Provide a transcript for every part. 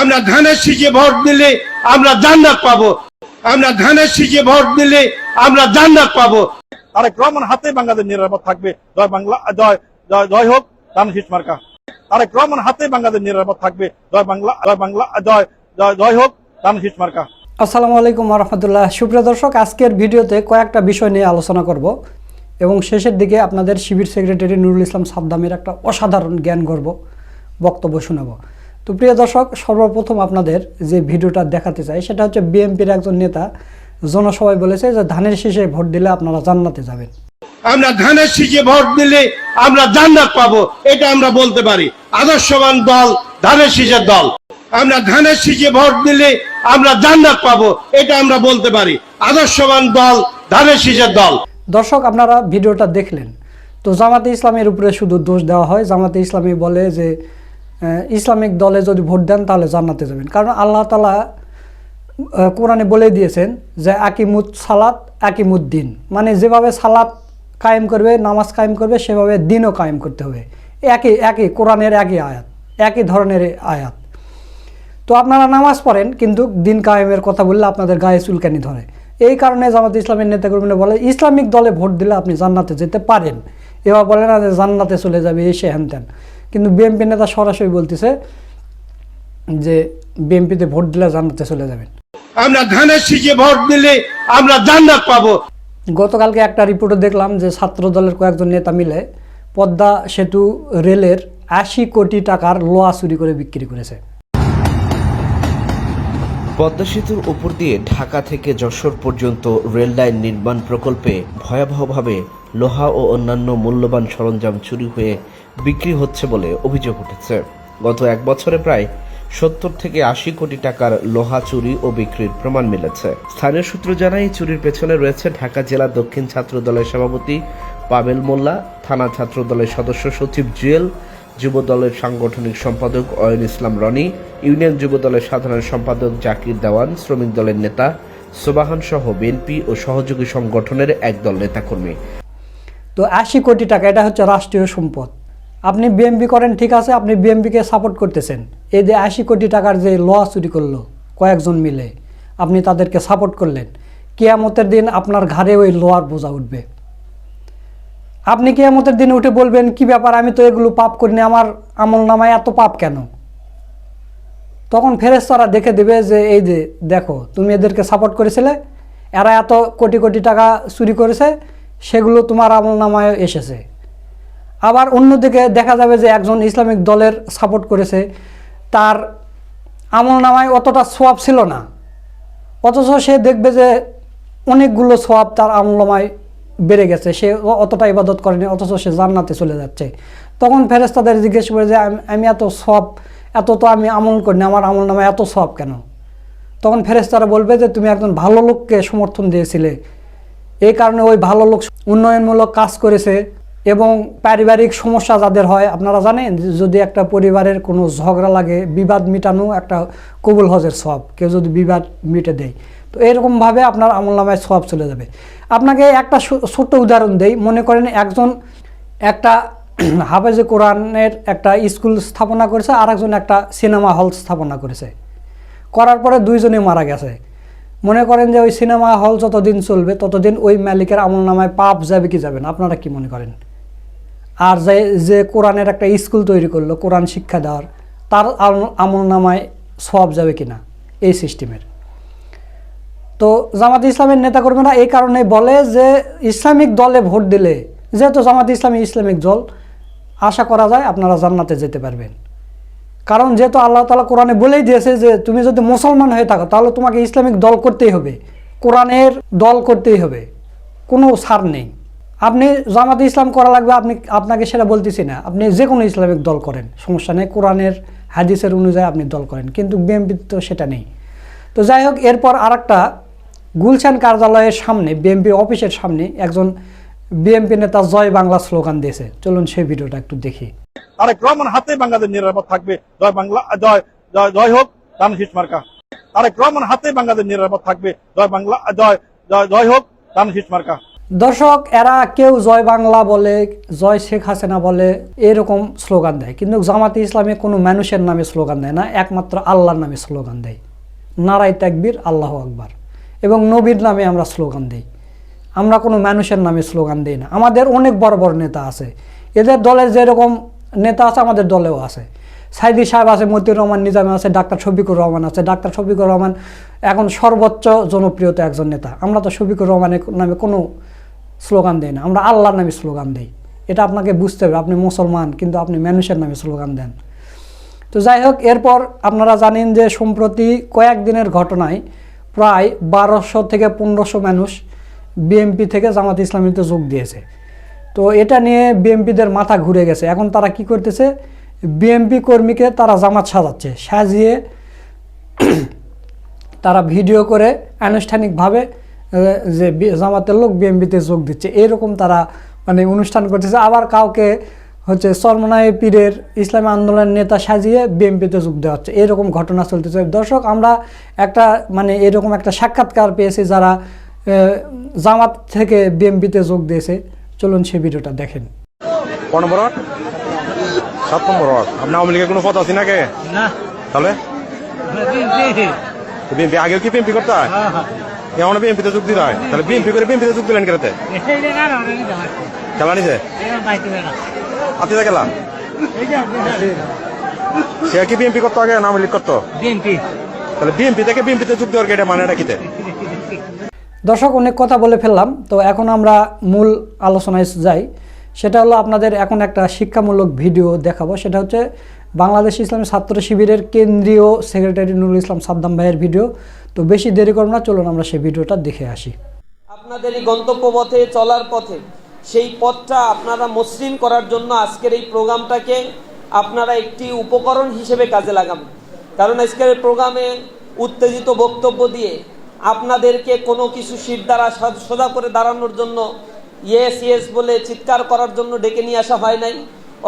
আমরা ধানের শীষে ভোট দিলে আমরা জান্নাত পাবো। আমরা ধানের শীষে ভোট দিলে আমরা জান্নাত পাবো। তারেক রহমান হাতে বাংলাদেশ নিরাপদ থাকবে। জয় বাংলা জয় জয় জয় হোক ধানশীষ মার্কা। তারেক রহমান হাতে বাংলাদেশ নিরাপদ থাকবে। জয় বাংলা জয় বাংলা জয় জয় জয় হোক ধানশীষ মার্কা। আসসালামু আলাইকুম রহমতুল্লাহ। সুপ্রিয় দর্শক আজকের ভিডিওতে কয়েকটা বিষয় নিয়ে আলোচনা করব এবং শেষের দিকে আপনাদের শিবির সেক্রেটারি নুরুল ইসলাম সাদ্দামের একটা অসাধারণ জ্ঞান গর্ব বক্তব্য শোনাব। তো প্রিয় দর্শক সর্বপ্রথম আপনাদের যে ভিডিওটা দেখাতে চাই সেটা হচ্ছে বিএনপির একজন নেতা। জনসভায় বলেছে যে ধানের শীষে ভোট দিলে আপনারা জান্নাতে যাবেন। আমরা ধানের শীষে ভোট দিলে আমরা জান্নাত পাবো এটা আমরা বলতে পারি। আদর্শবান দল ধানের শীষের দল। আমরা ধানের শীষে ভোট দিলে আমরা জান্নাত পাবো এটা আমরা বলতে পারি। আদর্শবান দল ধানের শীষের দল। দর্শক আপনারা ভিডিওটা দেখলেন। তো জামাতে ইসলামের উপরে শুধু দোষ দেওয়া হয়। জামাতে ইসলামী বলে যে ইসলামিক দলে যদি ভোট দেন, তাহলে জান্নাতে যাবেন। কারণ আল্লাহ তালা কোরআনে বলে দিয়েছেন যে আকিমুদ সালাত আকিমুদ্দিন মানে যেভাবে সালাত কায়েম করবে, নামাজ কায়েম করবে, সেভাবে দিনও কায়েম করতে হবে। একই একই, কোরআনের একই আয়াত, একই ধরনের আয়াত। তো আপনারা নামাজ পড়েন, কিন্তু দিন কায়েমের কথা বললে আপনাদের গায়ে চুলকানি ধরে। এই কারণে জামাত ইসলামের নেতাকর্মীরা বলে, ইসলামিক দলে ভোট দিলে আপনি জান্নাতে যেতে পারেন। এবার বলে না যে, জান্নাতে চলে যাবে এসে হ্যান ত্যান কিন্তু বিএনপি নেতা সরাসরি বলতেছে যে বিএনপিতে ভোট দিলে জান্নাতে চলে যাবেন। আমরা ধানের শীষে ভোট দিলে আমরা জান্নাত পাবো। গতকালকে একটা রিপোর্টে দেখলাম যে ছাত্র দলের কয়েকজন নেতা মিলে পদ্মা সেতু রেলের আশি কোটি টাকার লোহা চুরি করে বিক্রি করেছে। পদ্মা সেতুর উপর দিয়ে ঢাকা থেকে যশোর পর্যন্ত রেল লাইন নির্মাণ প্রকল্পে ভয়াবহভাবে লোহা ও অন্যান্য মূল্যবান সরঞ্জাম চুরি হয়ে বিক্রি হচ্ছে বলে অভিযোগ উঠেছে। গত এক বছরে প্রায় সত্তর থেকে আশি কোটি টাকার লোহা চুরি ও বিক্রির প্রমাণ মিলেছে। স্থানীয় সূত্র জানায় চুরির পেছনে রয়েছে ঢাকা জেলা দক্ষিণ ছাত্র দলের সভাপতি পাবেল মোল্লা, থানা ছাত্র দলের সদস্য সচিব জুয়েল, যুব দলের সাংগঠনিক সম্পাদক অয়ন ইসলাম রনি, ইউনিয়ন যুব দলের সাধারণ সম্পাদক জাকির দেওয়ান, শ্রমিক দলের নেতা সোবাহান সহ বিএনপি ও সহযোগী সংগঠনের একদল নেতাকর্মী। তো আশি কোটি টাকা, এটা হচ্ছে রাষ্ট্রীয় সম্পদ। আপনি বিএমবি করেন, ঠিক আছে, আপনি বিএমপিকে সাপোর্ট করতেছেন। এই যে আশি কোটি টাকার যে লোহা চুরি করল, কয়েকজন মিলে, আপনি তাদেরকে সাপোর্ট করলেন। কেয়ামতের দিন আপনার ঘাড়ে ওই লোহার বোঝা উঠবে। আপনি কেয়ামতের দিনে উঠে বলবেন, কি ব্যাপার, আমি তো এগুলো পাপ করিনি, আমার আমল নামায় এত পাপ কেন? তখন ফেরেস্তারা দেখে দেবে যে, এই যে দেখো, তুমি এদেরকে সাপোর্ট করেছিলে, এরা এত কোটি কোটি টাকা চুরি করেছে, সেগুলো তোমার আমল নামায় এসেছে। আবার অন্যদিকে দেখা যাবে যে একজন ইসলামিক দলের সাপোর্ট করেছে। তার আমল নামায় অতটা সোয়াব ছিল না। অথচ সে দেখবে যে অনেকগুলো সোয়াব তার আমল নামায় বেড়ে গেছে। সে অতটা ইবাদত করেনি, অথচ সে জান্নাতে চলে যাচ্ছে। তখন ফেরেস্তাদের জিজ্ঞেস করে যে, আমি- এত সব এত তো আমি আমল করিনি, আমার আমল নামায় এত সব কেন? তখন ফেরেস্তারা বলবে যে, তুমি একজন ভালো লোককে সমর্থন দিয়েছিলে। এই কারণে ওই ভালো লোক উন্নয়নমূলক কাজ করেছে। এবং পারিবারিক সমস্যা যাদের হয়, আপনারা জানেন যদি একটা পরিবারের কোনো ঝগড়া লাগে, বিবাদ মিটানো একটা কবুল হজের সব কেউ যদি বিবাদ মিটে দেয়, তো এরকমভাবে আপনার আমল নামায় সব চলে যাবে। আপনাকে একটা ছোট্ট উদাহরণ দেই, মনে করেন একজন একটা হাফেজে কোরআনের একটা স্কুল স্থাপনা করেছে আর একজন একটা সিনেমা হল স্থাপনা করেছে। করার পরে দুইজনে মারা গেছে। মনে করেন যে ওই সিনেমা হল যতদিন চলবে, ততদিন ওই মালিকের আমল নামায় পাপ যাবে কি যাবে না? আপনারা কি মনে করেন? আর যে যে কোরআনের একটা স্কুল তৈরি করল, কোরআন শিক্ষা দেওয়ার, তার আমল- নামায় সব যাবে কিনা? এই সিস্টেমের। তো জামাত ইসলামের নেতাকর্মীরা এই কারণে বলে যে, ইসলামিক দলে ভোট দিলে, যেহেতু জামাত ইসলামী ইসলামিক দল, আশা করা যায় আপনারা জান্নাতে যেতে পারবেন। কারণ যেহেতু আল্লাহ তালা কোরআনে বলেই দিয়েছে যে, তুমি যদি মুসলমান হয়ে থাকো, তাহলে তোমাকে ইসলামিক দল করতেই হবে। কোরআনের দল করতেই হবে। কোনো ছাড় নেই। আপনি জামাতে ইসলাম করা লাগবে, আপনি, আপনাকে সেটা বলতেছি না। আপনি যে কোনো ইসলামিক দল করেন। সমস্যা নেই, কোরআনের, হাদিসের অনুযায়ী আপনি দল করেন, কিন্তু বিএমপি তো সেটা নেই। তো যাই হোক, এরপর আর একটা গুলশান কার্যালয়ের সামনে বিএমপি অফিসের সামনে একজন বিএমপি নেতা জয় বাংলা স্লোগান দিয়েছে। চলুন সেই ভিডিওটা একটু দেখি। তারেক রহমান হাতে বাংলাদেশ নিরাপদ থাকবে, জয় বাংলা, জয় জয় জয় হোক ধানশীষ মার্কা। তারেক রহমান হাতে বাংলাদেশ নিরাপদ থাকবে, জয় বাংলা, জয় জয় জয় হোক ধানশীষ মার্কা। দর্শক, এরা কেউ জয় বাংলা বলে, জয় শেখ হাসিনা বলে এরকম স্লোগান দেয়। কিন্তু জামাতে ইসলামে কোনো মানুষের নামে স্লোগান দেয় না, একমাত্র আল্লাহর নামে স্লোগান দেয়। নারাই তাকবীর, আল্লাহ আকবার। এবং নবীর নামে আমরা স্লোগান দিই। আমরা কোনো মানুষের নামে স্লোগান দিই না। আমাদের অনেক বড় বড় নেতা আছে। এদের দলের যেরকম নেতা আছে, আমাদের দলেও আছে। সাইদি সাহেব আছে, মতিউর রহমান নিজামে আছে, ডাক্তার শফিকুর রহমান আছে। ডাক্তার শফিকুর রহমান এখন সর্বোচ্চ জনপ্রিয়তা একজন নেতা। আমরা তো শফিকুর রহমানের নামে কোনো স্লোগান দেই না। আমরা আল্লাহর নামে স্লোগান দেই। এটা আপনাকে বুঝতে হবে, আপনি মুসলমান, কিন্তু আপনি মানুষের নামে স্লোগান দেন। তো যাই হোক, এরপর আপনারা জানেন যে সম্প্রতি কয়েকদিনের ঘটনায় প্রায় বারোশো থেকে পনেরোশো মানুষ বিএমপি থেকে জামাত ইসলামীতে যোগ দিয়েছে। তো এটা নিয়ে বিএমপিদের মাথা ঘুরে গেছে। এখন তারা কি করতেছে? বিএমপি কর্মীকে তারা জামাত সাজাচ্ছে, সাজিয়ে তারা ভিডিও করে আনুষ্ঠানিকভাবে যে জামাতের লোক বিএমপিতে যোগ দিচ্ছে এরকম তারা মানে অনুষ্ঠান করতেছে। আবার কাউকে হচ্ছে সরমনায় পীরের ইসলামী আন্দোলনের নেতা সাজিয়ে বিএমপিতে যোগ দেওয়া হচ্ছে। এরকম ঘটনা চলতেছে। দর্শক আমরা একটা মানে এরকম একটা সাক্ষাৎকার পেয়েছি যারা জামাত থেকে বিএমপিতে যোগ দিয়েছে। চলুন সে ভিডিওটা দেখেন। কোন সাত নম্বর ওয়ার্ড। আপনি আওয়ামী লীগের কোনো পদ আছে নাকি? তাহলে? বিএনপি আগেও কি বিএনপি করতে হয়। বিএনপিতে যোগ দিতে হয়? তাহলে বিএনপি করে বিএনপিতে যোগ দিলেন কেরাতে? খেলা নিছে খেলা সে কি বিএনপি করতো আগে? না আওয়ামী লীগ করতো বিএনপি তাহলে বিএনপি থেকে বিএনপিতে যোগ দেওয়ার এটা মানেটা কিতে? দর্শক অনেক কথা বলে ফেললাম। তো এখন আমরা মূল আলোচনায় যাই। সেটা হলো আপনাদের এখন একটা শিক্ষামূলক ভিডিও দেখাবো। সেটা হচ্ছে বাংলাদেশ ইসলামী ছাত্র শিবিরের কেন্দ্রীয় সেক্রেটারি নুরুল ইসলাম সাদ্দাম ভাইয়ের ভিডিও। তো বেশি দেরি করব না, চলুন আমরা সেই ভিডিওটা দেখে আসি। আপনাদের এই গন্তব্য পথে চলার পথে, সেই পথটা আপনারা মসৃণ করার জন্য আজকের এই প্রোগ্রামটাকে আপনারা একটি উপকরণ হিসেবে কাজে লাগাবেন কারণ আজকের প্রোগ্রামে উত্তেজিত বক্তব্য দিয়ে আপনাদেরকে কোনো কিছু শির দ্বারা সোজা করে দাঁড়ানোর জন্য ইয়েস ইয়েস বলে চিৎকার করার জন্য ডেকে নিয়ে আসা হয় নাই,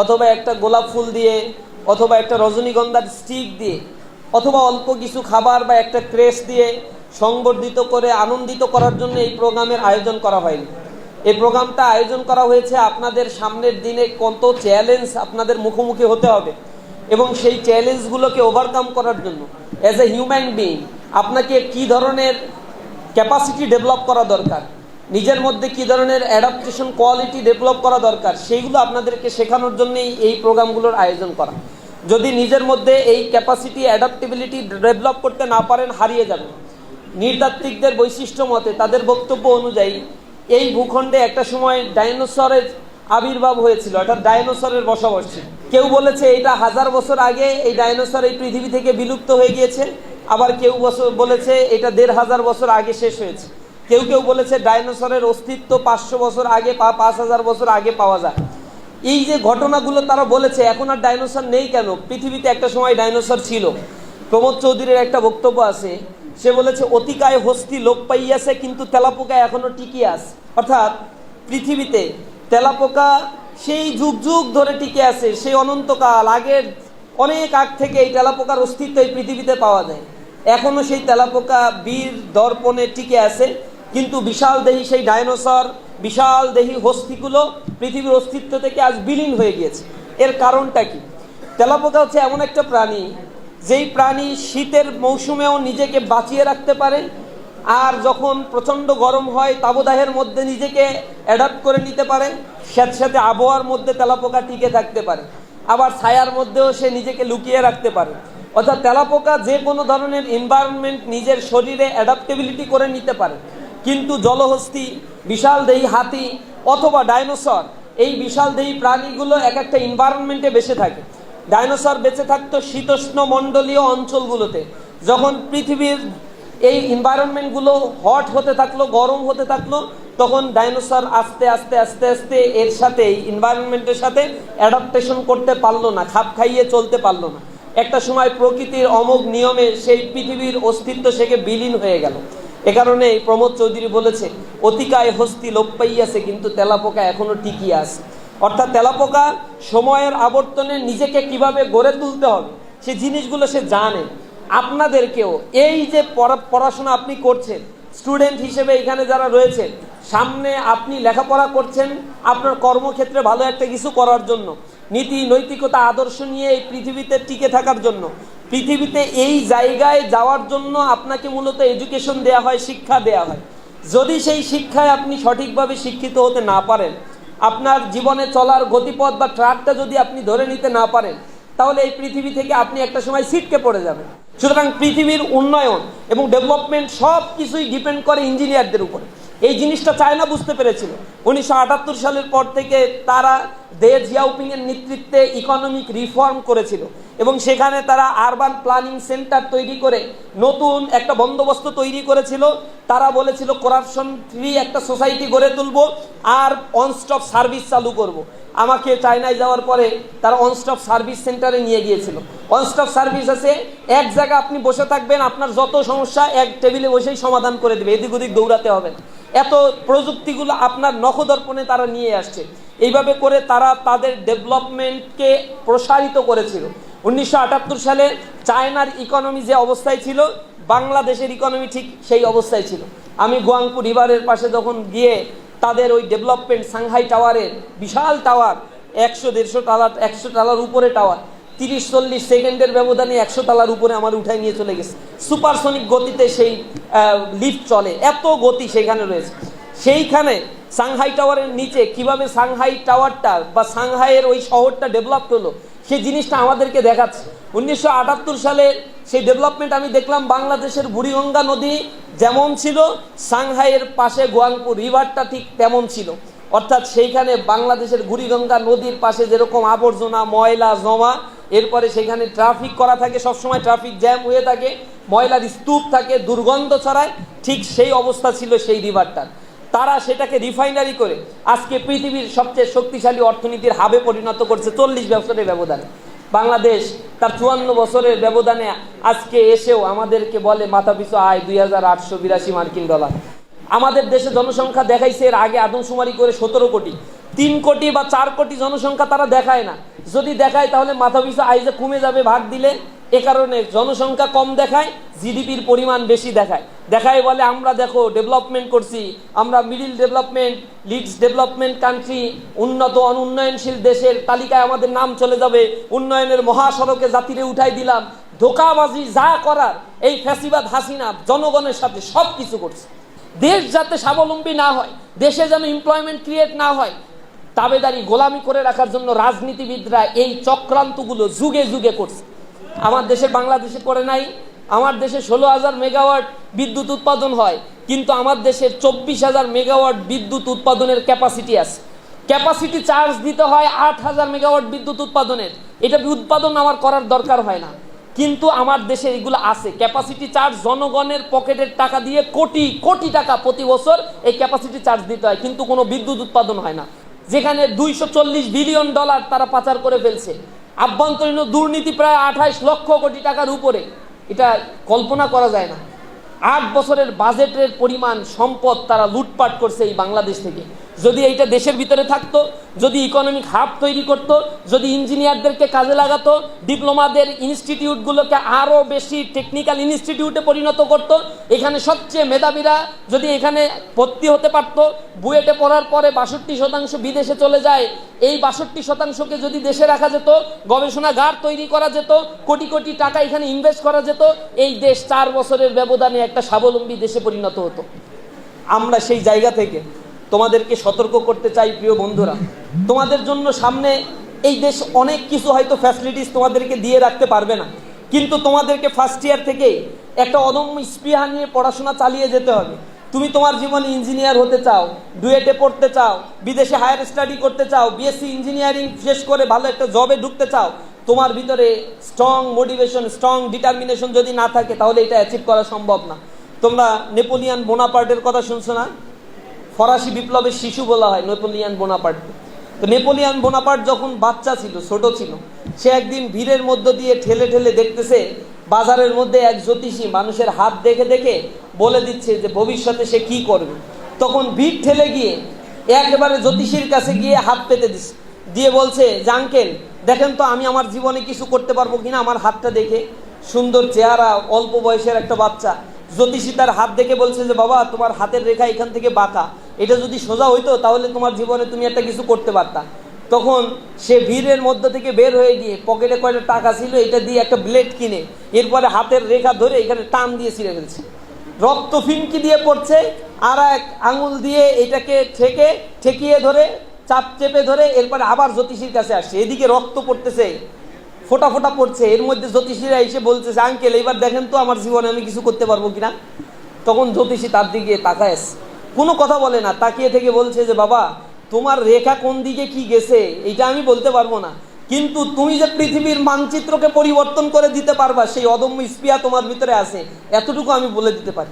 অথবা একটা গোলাপ ফুল দিয়ে, অথবা একটা রজনীগন্ধার স্টিক দিয়ে অথবা অল্প কিছু খাবার বা একটা ক্রেস দিয়ে সংবর্ধিত করে আনন্দিত করার জন্য এই প্রোগ্রামের আয়োজন করা হয়নি। এই প্রোগ্রামটা আয়োজন করা হয়েছে আপনাদের সামনের দিনে কত চ্যালেঞ্জ আপনাদের মুখোমুখি হতে হবে এবং সেই চ্যালেঞ্জগুলোকে ওভারকাম করার জন্য। অ্যাজ এ হিউম্যান বিইং আপনাকে কি ধরনের ক্যাপাসিটি ডেভেলপ করা দরকার? নিজের মধ্যে কি ধরনের অ্যাডাপ্টেশন কোয়ালিটি ডেভেলপ করা দরকার? সেইগুলো আপনাদেরকে শেখানোর জন্যই এই প্রোগ্রামগুলোর আয়োজন করা। যদি নিজের মধ্যে এই ক্যাপাসিটি অ্যাডাপ্টেবিলিটি ডেভেলপ করতে না পারেন, হারিয়ে যাবেন। নৃতাত্ত্বিকদের বৈশিষ্ট্য মতে, তাদের বক্তব্য অনুযায়ী, এই ভূখণ্ডে একটা সময় ডাইনোসরের আবির্ভাব হয়েছিল, অর্থাৎ ডাইনোসরের বসবাস ছিল। কেউ বলেছে এটা হাজার বছর আগে এই ডাইনোসর এই পৃথিবী থেকে বিলুপ্ত হয়ে গিয়েছে, আবার কেউ বলেছে এটা দেড় হাজার বছর আগে শেষ হয়েছে। কেউ কেউ বলেছে ডাইনোসরের অস্তিত্ব পাঁচশো বছর আগে পাঁচ হাজার বছর আগে পাওয়া যায়। এই যে ঘটনাগুলো তারা বলেছে, এখন আর ডাইনোসর নেই কেন? পৃথিবীতে একটা সময় ডাইনোসর ছিল। প্রমোদ চৌধুরীর একটা বক্তব্য আছে, সে বলেছে, অতিকায় হস্তি লোপ পাইয়াছে, কিন্তু তেলাপোকা এখনও টিকে আছে। অর্থাৎ পৃথিবীতে তেলাপোকা সেই যুগ যুগ ধরে টিকে আছে, সেই অনন্তকাল আগের অনেক আগ থেকে এই তেলাপোকার অস্তিত্ব এই পৃথিবীতে পাওয়া যায়। এখনও সেই তেলাপোকা বীর দর্পণে টিকে আছে, কিন্তু বিশাল দেহি সেই ডাইনোসর বিশাল দেহি হস্তিগুলো পৃথিবীর অস্তিত্ব থেকে আজ বিলীন হয়ে গিয়েছে। এর কারণটা কি? তেলাপোকা হচ্ছে এমন একটা প্রাণী, যেই প্রাণী শীতের মৌসুমেও নিজেকে বাঁচিয়ে রাখতে পারে, আর যখন প্রচণ্ড গরম হয়, তাবদাহের মধ্যে নিজেকে অ্যাডাপ্ট করে নিতে পারে স্যাঁতস্যাঁতে আবহাওয়ার মধ্যে তেলাপোকা টিকে থাকতে পারে। আবার ছায়ার মধ্যেও সে নিজেকে লুকিয়ে রাখতে পারে। অর্থাৎ তেলাপোকা যে কোনো ধরনের এনভায়রনমেন্ট নিজের শরীরে অ্যাডাপ্টেবিলিটি করে নিতে পারে। কিন্তু জলহস্তি, বিশাল দেহি হাতি অথবা ডাইনোসর, এই বিশাল দেহি প্রাণীগুলো এক একটা এনভায়রনমেন্টে বেঁচে থাকে। ডাইনোসর বেঁচে থাকতো শীতোষ্ণ মণ্ডলীয় অঞ্চলগুলোতে। যখন পৃথিবীর এই এনভায়রনমেন্টগুলো হট হতে থাকল, গরম হতে থাকল, তখন ডাইনোসর আস্তে আস্তে আস্তে আস্তে এর সাথে, এই এনভায়রনমেন্টের সাথে অ্যাডাপ্টেশন করতে পারল না, খাপ খাইয়ে চলতে পারল না। একটা সময় প্রকৃতির অমোঘ নিয়মে সেই পৃথিবীর অস্তিত্ব সেকে বিলীন হয়ে গেল। এ কারণে এই প্রমোদ চৌধুরী বলেছে, অতিকায় হস্তি লোপ পাইয়াছে কিন্তু তেলাপোকা এখনও টিকিয়ে আছে। অর্থাৎ তেলাপোকা সময়ের আবর্তনে নিজেকে কীভাবে গড়ে তুলতে হবে, সে জিনিসগুলো সে জানে। আপনাদেরকেও এই যে পড়া- পড়াশোনা আপনি করছেন, স্টুডেন্ট হিসেবে এখানে যারা রয়েছেন, সামনে আপনি লেখাপড়া করছেন, আপনার কর্মক্ষেত্রে ভালো একটা কিছু করার জন্য, নীতি, নৈতিকতা, আদর্শ নিয়ে এই পৃথিবীতে টিকে থাকার জন্য পৃথিবীতে এই জায়গায় যাওয়ার জন্য আপনাকে মূলত এডুকেশন দেয়া হয়, শিক্ষা দেয়া হয়। যদি সেই শিক্ষায় আপনি সঠিকভাবে শিক্ষিত হতে না পারেন, আপনার জীবনে চলার গতিপথ বা ট্রাকটা যদি আপনি ধরে নিতে না পারেন, তাহলে এই পৃথিবী থেকে আপনি একটা সময় ছিটকে পড়ে যাবেন। সুতরাং পৃথিবীর উন্নয়ন এবং ডেভেলপমেন্ট সব কিছুই ডিপেন্ড করে ইঞ্জিনিয়ারদের উপরে। এই জিনিসটা চায়না বুঝতে পেরেছিল। উনিশশো আটাত্তর সালের পর থেকে তারা দে জিয়াউপিং এর নেতৃত্বে ইকোনমিক রিফর্ম করেছিল এবং সেখানে তারা আরবান প্ল্যানিং সেন্টার তৈরি করে নতুন একটা বন্দোবস্ত তৈরি করেছিল। তারা বলেছিল করাপশন ফ্রি একটা সোসাইটি গড়ে তুলব আর অন স্টপ সার্ভিস চালু করব। আমাকে চায়নায় যাওয়ার পরে তারা অন স্টপ সার্ভিস সেন্টারে নিয়ে গিয়েছিল। অন স্টপ সার্ভিস আছে, এক জায়গায় আপনি বসে থাকবেন, আপনার যত সমস্যা এক টেবিলে বসেই সমাধান করে দেবে, এদিক ওদিক দৌড়াতে হবে এত প্রযুক্তিগুলো আপনার নখদর্পণে তারা নিয়ে আসছে। এইভাবে করে তারা তাদের ডেভেলপমেন্টকে প্রসারিত করেছিল। উনিশশো আটাত্তর সালে চায়নার ইকোনমি যে অবস্থায় ছিল, বাংলাদেশের ইকোনমি ঠিক সেই অবস্থায় ছিল। আমি গোয়াংপু রিভারের পাশে যখন গিয়ে তাদের ওই ডেভেলপমেন্ট সাংহাই টাওয়ারের বিশাল টাওয়ার একশো, দেড়শো টালার একশো টালার উপরে টাওয়ার তিরিশ, চল্লিশ সেকেন্ডের ব্যবধানে একশো তালার উপরে আমার উঠাই নিয়ে চলে গেছে। সুপারসনিক গতিতে সেই লিফট চলে, এত গতি সেখানে রয়েছে। সেইখানে সাংহাই টাওয়ারের নিচে কীভাবে সাংহাই টাওয়ারটা বা সাংহাইয়ের ওই শহরটা ডেভেলপ হলো সেই জিনিসটা আমাদেরকে দেখাচ্ছে। উনিশশো আটাত্তর সালে সেই ডেভেলপমেন্ট আমি দেখলাম বাংলাদেশের বুড়িগঙ্গা নদী যেমন ছিল, সাংহাইয়ের পাশে গোয়াংপুর রিভারটা ঠিক তেমন ছিল। অর্থাৎ সেইখানে বাংলাদেশের বুড়িগঙ্গা নদীর পাশে যেরকম আবর্জনা, ময়লা, জমা, এরপরে সেখানে ট্রাফিক করা থাকে, সবসময় ট্রাফিক জ্যাম হয়ে থাকে, ময়লার স্তূপ থাকে, দুর্গন্ধ ছড়ায়, ঠিক সেই অবস্থা ছিল সেই রিভারটার তারা সেটাকে রিফাইনারি করে আজকে পৃথিবীর সবচেয়ে শক্তিশালী অর্থনীতির হাবে পরিণত করছে চল্লিশ বছরের ব্যবধানে। বাংলাদেশ তার চুয়ান্ন বছরের ব্যবধানে আজকে এসেও আমাদেরকে বলে মাথা পিছু, আয় দুই হাজার আটশো বিরাশি মার্কিন ডলার। আমাদের দেশে জনসংখ্যা দেখাইছে এর আগে আদমশুমারি করে সতেরো কোটি। তিন কোটি বা চার কোটি জনসংখ্যা তারা দেখায় না। যদি দেখায় তাহলে মাথা পিছু, আয় যে কমে যাবে, ভাগ দিলে এ কারণে জনসংখ্যা কম দেখায়, জিডিপির পরিমাণ বেশি দেখায়। দেখায় বলে আমরা দেখো ডেভেলপমেন্ট করছি, আমরা মিডিল ডেভেলপমেন্ট, লিডস ডেভেলপমেন্ট কান্ট্রি, উন্নত অনুন্নয়নশীল দেশের তালিকায় আমাদের নাম চলে যাবে। উন্নয়নের মহাসড়কে জাতিরে উঠাই দিলাম। ধোকাবাজি যা করার, এই ফ্যাসিবাদ হাসিনা জনগণের সাথে সব কিছু করছে। দেশ যাতে স্বাবলম্বী না হয়, দেশে যেন এমপ্লয়মেন্ট ক্রিয়েট না হয়, তাবেদারি গোলামি করে রাখার জন্য রাজনীতিবিদরা এই চক্রান্তগুলো যুগে যুগে করছে। আমার দেশে বাংলাদেশে করে নাই, আমার দেশে ষোলো হাজার মেগাওয়াট বিদ্যুৎ উৎপাদন হয়, কিন্তু আমার দেশের চব্বিশ হাজার মেগাওয়াট বিদ্যুৎ উৎপাদনের ক্যাপাসিটি আছে। ক্যাপাসিটি চার্জ দিতে হয় আট হাজার মেগাওয়াট বিদ্যুৎ উৎপাদনের। এটা উৎপাদন আমার করার দরকার হয় না। কিন্তু আমার দেশে এগুলো আছে। ক্যাপাসিটি চার্জ জনগণের পকেটের টাকা দিয়ে কোটি কোটি টাকা প্রতি বছর এই ক্যাপাসিটি চার্জ দিতে হয়, কিন্তু কোনো বিদ্যুৎ উৎপাদন হয় না। যেখানে দুইশো চল্লিশ বিলিয়ন ডলার তারা পাচার করে ফেলছে। আভ্যন্তরীণ দুর্নীতি প্রায় আঠাইশ লক্ষ কোটি টাকার উপরে। এটা কল্পনা করা যায় না। আট বছরের বাজেটের পরিমাণ সম্পদ তারা লুটপাট করছে এই বাংলাদেশ থেকে। যদি এইটা দেশের ভিতরে থাকতো, যদি ইকোনমিক হাব তৈরি করত, যদি ইঞ্জিনিয়ারদেরকে কাজে লাগাতো ডিপ্লোমাদের ইনস্টিটিউটগুলোকে আরও বেশি টেকনিক্যাল ইনস্টিটিউটে পরিণত করত, এখানে সবচেয়ে মেধাবীরা যদি এখানে ভর্তি হতে পারতো, বুয়েটে পড়ার পরে বাষট্টি শতাংশ বিদেশে চলে যায়, এই বাষট্টি শতাংশকে যদি দেশে রাখা যেত, গবেষণাগার তৈরি করা যেত, কোটি কোটি টাকা এখানে ইনভেস্ট করা যেত, এই দেশ চার বছরের ব্যবধানে একটা স্বাবলম্বী দেশে পরিণত হতো। আমরা সেই জায়গা থেকে তোমাদেরকে সতর্ক করতে চাই, প্রিয় বন্ধুরা। তোমাদের জন্য সামনে এই দেশ অনেক কিছু হয়তো ফ্যাসিলিটিস তোমাদেরকে দিয়ে রাখতে পারবে না। কিন্তু তোমাদেরকে ফার্স্ট ইয়ার থেকে একটা অদম্য স্পৃহা নিয়ে পড়াশোনা চালিয়ে যেতে হবে। তুমি তোমার জীবনে ইঞ্জিনিয়ার হতে চাও ডুয়েটে পড়তে চাও, বিদেশে হায়ার স্টাডি করতে চাও বিএসসি ইঞ্জিনিয়ারিং শেষ করে ভালো একটা জবে ঢুকতে চাও, তোমার ভিতরে স্ট্রং মোটিভেশন স্ট্রং ডিটারমিনেশন যদি না থাকে, তাহলে এটা অ্যাচিভ করা সম্ভব না। তোমরা নেপোলিয়ান বোনাপার্টের কথা শুনছো না? ফরাসি বিপ্লবের শিশু বলা হয়, নেপোলিয়ান বোনাপার্ট। তো নেপোলিয়ান বোনাপার্ট যখন বাচ্চা ছিল, ছোট ছিল, সে একদিন ভিড়ের মধ্য দিয়ে ঠেলে ঠেলে দেখতেছে, বাজারের মধ্যে এক জ্যোতিষী মানুষের হাত দেখে দেখে বলে দিচ্ছে যে, ভবিষ্যতে সে কি করবে? তখন ভিড় ঠেলে গিয়ে একেবারে জ্যোতিষীর কাছে গিয়ে হাত পেতে দিস, দিয়ে বলছে, যে দেখেন তো আমি আমার জীবনে কিছু করতে পারব কিনা আমার হাতটা দেখে। সুন্দর চেহারা, অল্প বয়সের একটা বাচ্চা। জ্যোতিষী তার হাত দেখে বলছে যে, বাবা, তোমার হাতের রেখা এখান থেকে বাঁকা। এটা যদি সোজা হইতো, তাহলে তোমার জীবনে তুমি একটা কিছু করতে পারতা। তখন সে ভিড়ের মধ্যে থেকে বের হয়ে গিয়ে পকেটে কয়টা টাকা ছিল, এটা দিয়ে একটা ব্লেড কিনে, এরপরে হাতের রেখা ধরে এখানে টান দিয়ে ছিঁড়ে ফেলছে। রক্ত ফিনকি দিয়ে পড়ছে, আর এক আঙুল দিয়ে এটাকে ঠেকে, ঠেকিয়ে ধরে, চাপ চেপে ধরে, এরপরে আবার জ্যোতিষীর কাছে আসছে। এদিকে রক্ত পড়তেছে, ফোটা ফোটা পড়ছে, এর মধ্যে জ্যোতিষীরা এসে বলতেছে, আঙ্কেল এবার দেখেন তো আমার জীবনে আমি কিছু করতে পারব কিনা? তখন জ্যোতিষী তার দিকে তাকায় কোনো কথা বলে না, তাকিয়ে থেকে বলছে যে, বাবা, তোমার রেখা কোন দিকে কি গেছে? এটা আমি বলতে পারব না। কিন্তু তুমি যে পৃথিবীর মানচিত্রকে পরিবর্তন করে দিতে পারবা, সেই অদম্য স্পিয়া তোমার ভিতরে আছে। এতটুকু আমি বলে দিতে পারি।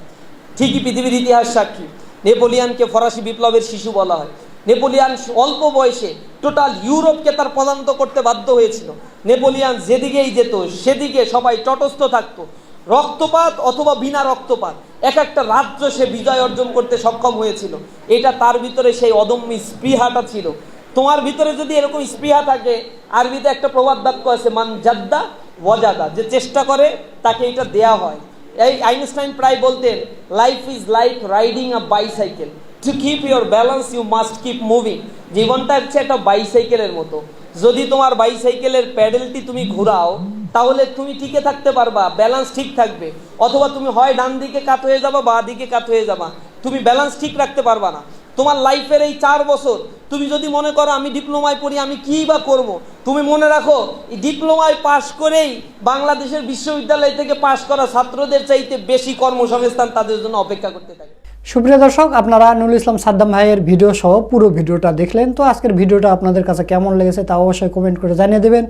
ঠিকই পৃথিবীর ইতিহাস সাক্ষী। নেপোলিয়ানকে ফরাসি বিপ্লবের শিশু বলা হয়। নেপোলিয়ান অল্প বয়সে টোটাল ইউরোপকে তার পদান্ত করতে বাধ্য হয়েছিল। নেপোলিয়ান যেদিকেই যেত, সেদিকে সবাই তটস্থ থাকতো। রক্তপাত অথবা বিনা রক্তপাত। এক একটা রাজ্য সে বিজয় অর্জন করতে সক্ষম হয়েছিল। এটা তার ভিতরে সেই অদম্য স্পৃহাটা ছিল। তোমার ভিতরে যদি এরকম স্পৃহা থাকে, আরবিতে একটা প্রবাদ বাক্য আছে, মান জাদ্দা ওয়াজাদা যে চেষ্টা করে, তাকে এটা দেয়া হয়। এই আইনস্টাইন প্রায় বলতেন life is like riding a bicycle to keep your balance you must keep moving জীবনটা হচ্ছে একটা বাইসাইকেলের মতো। যদি তোমার বাইসাইকেলের প্যাডেলটি তুমি ঘোরাও তাহলে তুমি টিকে থাকতে পারবা ব্যালেন্স ঠিক থাকবে। অথবা তুমি হয় ডান দিকে কাত হয়ে যাবা, বা দিকে কাত হয়ে যাবা। তুমি ব্যালেন্স ঠিক রাখতে পারবা না। তোমার লাইফের এই চার বছর, তুমি যদি মনে করো আমি ডিপ্লোমায় পড়ি, আমি কী বা করব। তুমি মনে রাখো ডিপ্লোমায় পাশ করেই বাংলাদেশের বিশ্ববিদ্যালয় থেকে পাশ করা ছাত্রদের চাইতে বেশি কর্মসংস্থান তাদের জন্য অপেক্ষা করতে থাকে। সুপ্রিয় দর্শক, আপনারা নুরুল ইসলাম সাদ্দাম ভাইয়ের ভিডিও সহ পুরো ভিডিওটা দেখলেন। তো আজকের ভিডিওটা আপনাদের কাছে কেমন লেগেছে তা অবশ্যই কমেন্ট করে জানিয়ে দেবেন।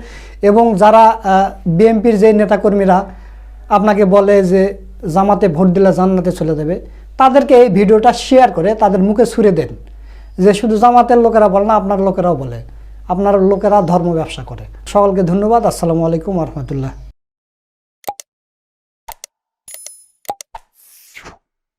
এবং যারা বিএনপির যে নেতাকর্মীরা আপনাকে বলে যে জামাতে ভোট দিলে জান্নাতে চলে দেবে তাদেরকে এই ভিডিওটা শেয়ার করে তাদের মুখে ছুড়ে দেন। যে শুধু জামাতের লোকেরা বলে না, আপনার লোকেরাও বলে। আপনার লোকেরা ধর্ম ব্যবসা করে। সকলকে ধন্যবাদ। আসসালামু আলাইকুম রহমতুল্লাহ।